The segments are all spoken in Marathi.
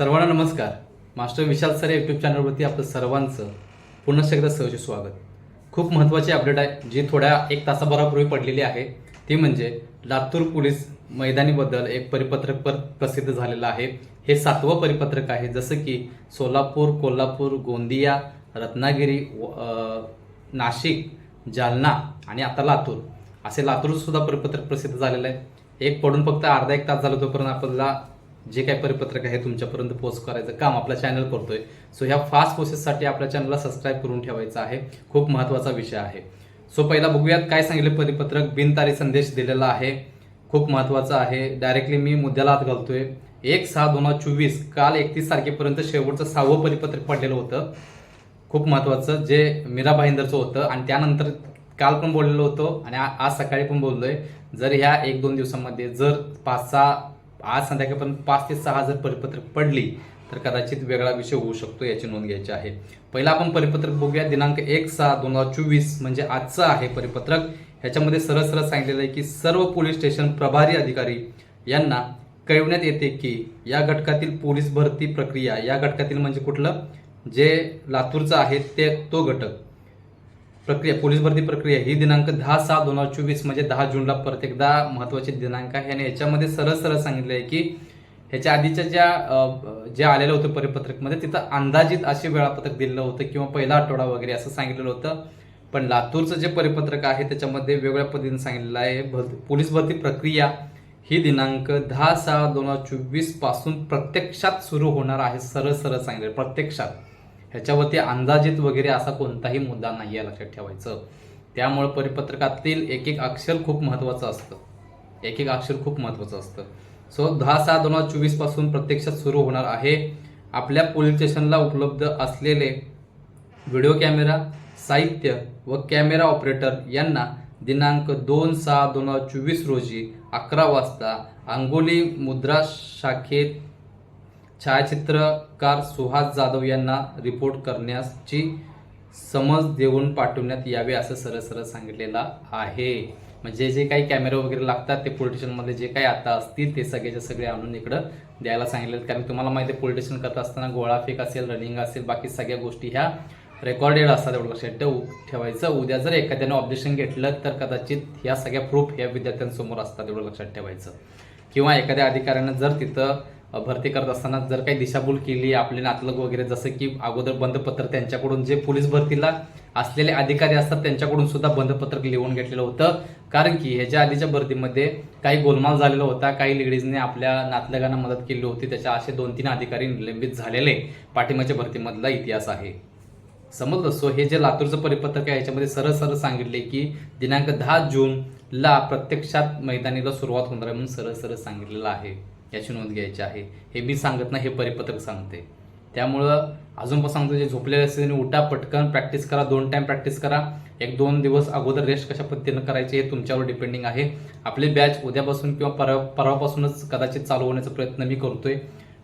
सर्वांना नमस्कार. मास्टर विशाल सर यूट्यूब चॅनलवरती आपलं सर्वांचं पुन्हा एकदा सहज स्वागत. खूप महत्त्वाची अपडेट आहे जी थोड्या एक तासाभरापूर्वी पडलेली आहे. ती म्हणजे लातूर पोलीस मैदानीबद्दल एक परिपत्रक पर प्रसिद्ध झालेलं आहे. हे सातवं परिपत्रक आहे जसं की सोलापूर कोल्हापूर गोंदिया रत्नागिरी व- नाशिक जालना आणि आता लातूर. असे लातूरसुद्धा परिपत्रक प्रसिद्ध झालेलं आहे. एक पडून फक्त अर्धा एक तास झाला तोपर्यंत आपल्याला जे काही परिपत्रक आहे तुमच्यापर्यंत पोस्ट करायचं काम आपला चॅनल करतोय. सो ह्या फास्ट प्रोसेससाठी आपल्या चॅनलला सबस्क्राईब करून ठेवायचं आहे. खूप महत्त्वाचा विषय आहे. सो पहिला बघूयात काय सांगितलं परिपत्रक. बिनतारी संदेश दिलेला आहे. खूप महत्त्वाचा आहे. डायरेक्टली मी मुद्द्याला हात घालतोय. एक सहा दोन हजार चोवीस काल एकतीस तारखेपर्यंत शेवटचं सहावं परिपत्रक पडलेलं होतं. खूप महत्त्वाचं जे मीरा भाईंदरचं होतं आणि त्यानंतर काल पण बोललेलो होतो आणि आज सकाळी पण बोललोय. जर ह्या एक दोन दिवसामध्ये जर पाच सहा आज संध्याकाळपर्यंत पाच ते सहा जर परिपत्रक पडली तर कदाचित वेगळा विषय होऊ शकतो याची नोंद घ्यायची आहे. पहिला आपण परिपत्रक बघूया. दिनांक एक सहा दोन हजार चोवीस म्हणजे आजचं आहे परिपत्रक. ह्याच्यामध्ये सरळ सरळ सांगितलेलं आहे की सर्व पोलीस स्टेशन प्रभारी अधिकारी यांना कळवण्यात येते की या घटकातील पोलीस भरती प्रक्रिया या घटकातील म्हणजे कुठलं? जे लातूरचं आहे ते तो घटक. प्रक्रिया पोलीस भरती प्रक्रिया ही दिनांक दहा सहा दोन हजार चोवीस म्हणजे दहा जूनला परत एकदा महत्त्वाचे दिनांक आहे. आणि याच्यामध्ये सरळ सरळ सांगितलं आहे की ह्याच्या आधीच्या ज्या जे आलेलं होतं परिपत्रकमध्ये तिथं अंदाजित असे वेळापत्रक दिलेलं होतं किंवा पहिला आठवडा वगैरे असं सांगितलेलं होतं. पण लातूरचं जे परिपत्रक आहे त्याच्यामध्ये वेगळ्या पद्धतीने सांगितलेलं आहे. भर- पोलीस भरती प्रक्रिया ही दिनांक दहा सहा दोन हजार चोवीसपासून प्रत्यक्षात सुरू होणार आहे. सरळ सरळ सांगितलं प्रत्यक्षात. ह्याच्यावरती अंदाजित वगैरे असा कोणताही मुद्दा नाही आहे लक्षात ठेवायचं. त्यामुळे परिपत्रकातील एक एक अक्षर खूप महत्त्वाचं असतं. एक एक अक्षर खूप महत्त्वाचं असतं. सो दहा सहा दोन हजार चोवीसपासून प्रत्यक्षात सुरू होणार आहे. आपल्या पोलीस स्टेशनला उपलब्ध असलेले व्हिडिओ कॅमेरा साहित्य व कॅमेरा ऑपरेटर यांना दिनांक दोन सहा दोन हजार चोवीस रोजी अकरा वाजता अंगोली मुद्रा शाखेत छायाचित्रकार सुहास जाधव यांना रिपोर्ट करण्याची समज देऊन पाठवण्यात यावे असं सरळ सरळ सांगितलेलं आहे. म्हणजे जे काही कॅमेरे वगैरे लागतात ते पोलिटिशनमध्ये जे काही आता असतील ते सगळेच्या सगळे आणून इकडं द्यायला सांगितलेत. कारण तुम्हाला माहिती आहे पोलिटिशन करत असताना गोळाफेक असेल रनिंग असेल बाकी सगळ्या गोष्टी ह्या रेकॉर्डेड असतात एवढं लक्षात ठेवू ठेवायचं. उद्या जर एखाद्याने ऑब्जेक्शन घेतलं तर कदाचित ह्या सगळ्या प्रूफ ह्या विद्यार्थ्यांसमोर असतात एवढं लक्षात ठेवायचं. किंवा एखाद्या अधिकाऱ्यानं जर तिथं भरती करत असताना जर काही दिशाभूल केली आपले नातलग वगैरे जसं की अगोदर बंधपत्र त्यांच्याकडून जे पोलीस भरतीला असलेले अधिकारी असतात त्यांच्याकडून सुद्धा बंधपत्रक लिहून घेतलेलं होतं. कारण की ह्याच्या आधीच्या भरतीमध्ये काही गोलमाल झालेला होता. काही लेडीजने आपल्या नातलगांना मदत केली होती. त्याच्या असे दोन तीन अधिकारी निलंबित झालेले. पाठिंबाच्या भरतीमधला इतिहास आहे. समजलं? सो हे जे लातूरचं परिपत्रक आहे याच्यामध्ये सरळ सरळ सांगितले की दिनांक दहा जूनला प्रत्यक्षात मैदानीला सुरुवात होणार आहे म्हणून सरळ सरळ सांगितलेलं आहे. याची नोंद घ्यायची आहे. हे मी सांगत नाही हे परिपत्रक सांगते. त्यामुळं अजून पण सांगतो जे झोपलेले असेल उठा पटकन प्रॅक्टिस करा दोन टाइम प्रॅक्टिस करा. एक दोन दिवस अगोदर रेस्ट कशा पद्धतीनं करायचे हे तुमच्यावर डिपेंडिंग आहे. आपली बॅच उद्यापासून किंवा परवा परवापासूनच कदाचित चालू होण्याचा प्रयत्न मी करतोय.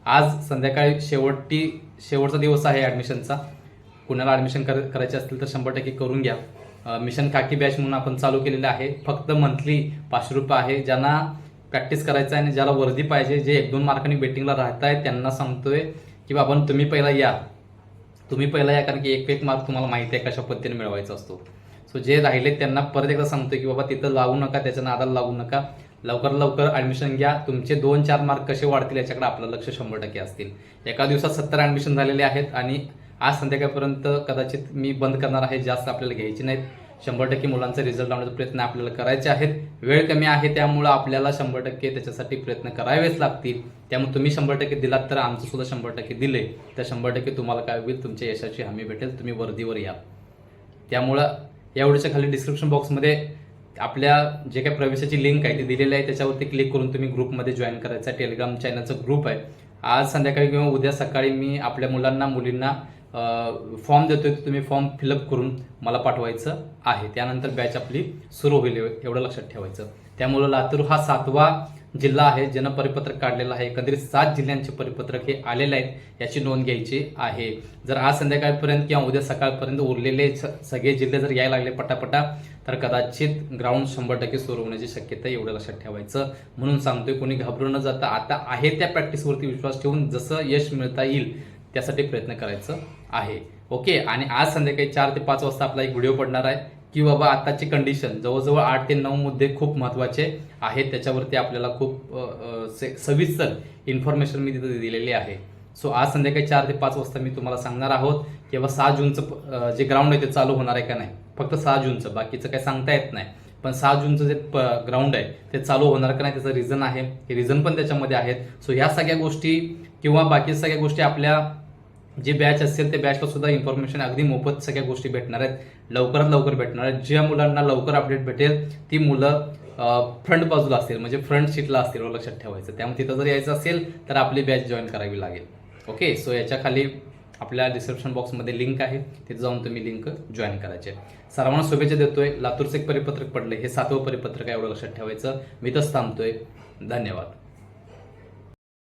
आज संध्याकाळी शेवटी शेवटचा दिवस आहे ॲडमिशनचा कुणाला ॲडमिशन कर करायचे असतील तर शंभर टक्के करून घ्या. मिशन काकी बॅच म्हणून आपण चालू केलेलं आहे. फक्त मंथली पाचशे रुपये आहे. ज्यांना प्रॅक्टिस करायचं आहे आणि ज्याला वर्दी पाहिजे जे एक दोन मार्कांनी बेटिंगला राहत आहे त्यांना सांगतोय की बाबा तुम्ही पहिला या. तुम्ही पहिला या कारण की एक एक मार्क तुम्हाला माहिती आहे कशा पद्धतीने मिळवायचा असतो. सो जे राहिले त्यांना परत एकदा सांगतोय की बाबा तिथं लागू नका त्याच्या नादाला लागू नका. लवकर लवकर ॲडमिशन घ्या. तुमचे दोन चार मार्क कसे वाढतील याच्याकडे आपलं लक्ष शंभर टक्के असतील. एका दिवसात सत्तर ॲडमिशन झालेले आहेत आणि आज संध्याकाळपर्यंत कदाचित मी बंद करणार आहे जास्त आपल्याला घ्यायची नाहीत. शंभर टक्के मुलांचा रिझल्ट लावण्याचा प्रयत्न आपल्याला करायचे आहेत. वेळ कमी आहे त्यामुळं आपल्याला शंभर टक्के त्याच्यासाठी प्रयत्न करावेच लागतील. त्यामुळे तुम्ही शंभर टक्के दिलात तर आमचं सुद्धा शंभर टक्के दिले तर शंभर टक्के तुम्हाला काय होईल तुमच्या यशाची हमी भेटेल तुम्ही वर्दीवर या. त्यामुळं या व्हिडिओच्या खाली डिस्क्रिप्शन बॉक्समध्ये आपल्या जे काही प्रवेशाची लिंक आहे ती दिलेली आहे. त्याच्यावरती क्लिक करून तुम्ही ग्रुपमध्ये जॉईन करायचा. टेलिग्राम चॅनलचा ग्रुप आहे. आज संध्याकाळी किंवा उद्या सकाळी मी आपल्या मुलांना मुलींना फॉर्म देतोय तो तुम्ही फॉर्म फिलअप करून मला पाठवायचं आहे. त्यानंतर बॅच आपली सुरू होईल एवढं लक्षात ठेवायचं. त्यामुळं लातूर हा सातवा जिल्हा आहे. ज्यानं परिपत्रक काढलेलं आहे. एकंदरीत सात जिल्ह्यांचे परिपत्रक हे आलेले आहेत याची नोंद घ्यायची आहे. जर आज संध्याकाळपर्यंत किंवा उद्या सकाळपर्यंत उरलेले सगळे जिल्हे जर यायला लागले पटापटा तर कदाचित ग्राउंड शंभर टक्के सुरू होण्याची शक्यता एवढं लक्षात ठेवायचं. म्हणून सांगतोय कोणी घाबरून न जाता आता आहे त्या प्रॅक्टिसवरती विश्वास ठेवून जसं यश मिळता येईल त्यासाठी प्रयत्न करायचं आहे. ओके? आणि आज संध्याकाळी चार ते पाच वाजता आपला एक व्हिडिओ पडणार आहे की बाबा आत्ताची कंडिशन जवळजवळ आठ ते नऊ मुद्दे खूप महत्त्वाचे आहेत. त्याच्यावरती आपल्याला खूप से- सविस्तर इन्फॉर्मेशन मी तिथे दिलेली आहे. सो आज संध्याकाळी चार ते पाच वाजता मी तुम्हाला सांगणार आहोत की बाबा सहा जूनचं जे ग्राउंड आहे ते चालू होणार आहे का नाही. फक्त सहा जूनचं बाकीचं काही सांगता येत नाही. पण सहा जूनचं जे ग्राउंड आहे ते चालू होणार का नाही त्याचं रिझन आहे. हे रिझन पण त्याच्यामध्ये आहेत. सो ह्या सगळ्या गोष्टी किंवा बाकी सगळ्या गोष्टी आपल्या जे बॅच असेल त्या बॅचला सुद्धा इन्फॉर्मेशन अगदी मोफत सगळ्या गोष्टी भेटणार आहेत. लवकरात लवकर भेटणार आहेत. ज्या मुलांना लवकर अपडेट भेटेल ती मुलं फ्रंट बाजूला असतील म्हणजे फ्रंट सीटला असतील एवढं लक्षात ठेवायचं. त्यामुळे तिथं जर यायचं असेल तर आपली बॅच जॉईन करावी लागेल. ओके सो याच्या खाली आपल्या डिस्क्रिप्शन बॉक्समध्ये लिंक आहे. तिथे जाऊन तुम्ही लिंक जॉईन करायचे. सर्वांना शुभेच्छा देतोय. लातूरचं एक परिपत्रक पडले हे सातवं परिपत्रक आहे एवढं लक्षात ठेवायचं. मी तसं थांबतोय. धन्यवाद.